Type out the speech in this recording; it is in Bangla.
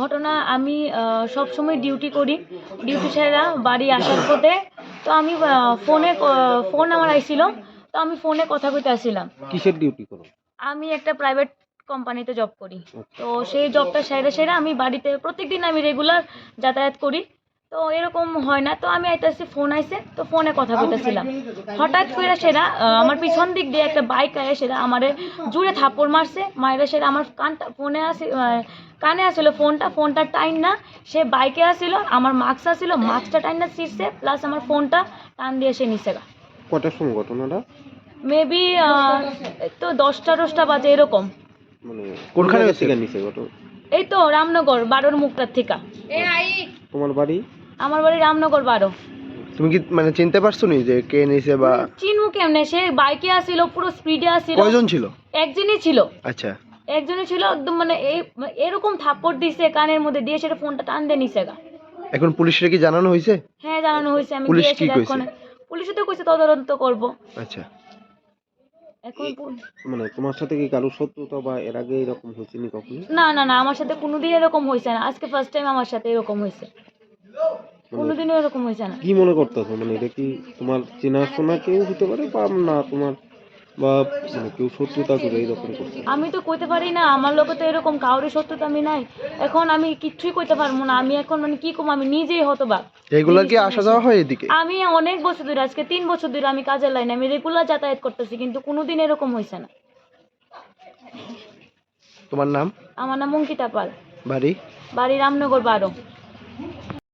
ঘটনা আমি সব সময় ডিউটি করি। ডিউটি সেরা বাড়ি আসার পথে। তো আমি ফোনে ফোন আমার আইছিল। তো আমি ফোনে কথা কইতে আসছিলাম। কিসের ডিউটি করো? আমি একটা প্রাইভেট কোম্পানিতে জব করি। তো সেই জবটা সেরে সেরে আমি বাড়িতে প্রত্যেকদিন আমি রেগুলার যাতায়াত করি। তো এরকম হয় না। তো আমি আইতেছি ফোন আইছে তো ফোনে কথা বলতেছিলাম। হঠাৎ করে সেরা আমার পিছন দিক দিয়ে একটা বাইক আয় সেরা আমারে জুড়ে থাপ্পড় মারছে মায়েরা সেরা আমার কানটা ফোনে আসে কানে আসছিল ফোনটা ফোনটা টাইন না সে বাইকে আসছিল আমার মাস্ক আসছিল মাস্কটা টাইন না ছিঁড়ছে প্লাস আমার ফোনটা টান দিয়ে সে নিচে গা। কটার সময় ঘটনাটা? মেবি তো দশটা দশটা বাজে এরকম। মানে কোনখানে এই তো রামনগর বারোর মুখটার থেকে। তোমার বাড়ি? আমার বাড়ি রামনগর বারো। তুমি কি মানে চিনতে পারছ নি যে কে নিছে বা চিনমু কেমনে? সে বাইকে আসছিল পুরো স্পিডে আসছিল কয়জন ছিল? একজনই ছিল। আচ্ছা। একজনই ছিল একদম মানে এই এরকম থাপ্পড় দিছে কানের মধ্যে দিয়ে সেটা ফোনটা টান দিয়ে নিছে গা। এখন পুলিশের কি জানানো হয়েছে হ্যাঁ জানানো হয়েছে আমি পুলিশ কি কইছে? পুলিশে তো কইছে তদন্ত করব। আচ্ছা। এখন মানে তোমার সাথে কি কারও শত্রুতা বা এর আগে এরকম হয়েছে নি কখনো? না না না আমার সাথে কোনোদিন এরকম হয়েছে না। আজকে ফার্স্ট টাইম আমার সাথে এরকম হয়েছে কোনোদিনও এরকম হয়েছে না। কি মনে করতেছো? মানে এটা কি তোমার চেনাশোনা কেউ হতে পারে বা না তোমার বা মানে কেউ শত্রুতা করে এইরকম করছে আমি তো কইতে পারি না আমার লোকে তো এরকম কাউরে সত্যতা আমি নাই। এখন আমি কিচ্ছুই কইতে পারব না। আমি এখন মানে কি কম আমি নিজেই হতবাক। রেগুলার কি আসা যাওয়া হয় এদিকে? আমি অনেক বছর ধরে আজকে তিন বছর ধরে আমি কাজের লাইনে আমি রেগুলার যাতায়াত করতেছি কিন্তু কোনোদিন এরকম হয়েছে না। তোমার নাম? আমার নাম অঙ্কিতা পাল। বাড়ি? বাড়ি রামনগর বারো।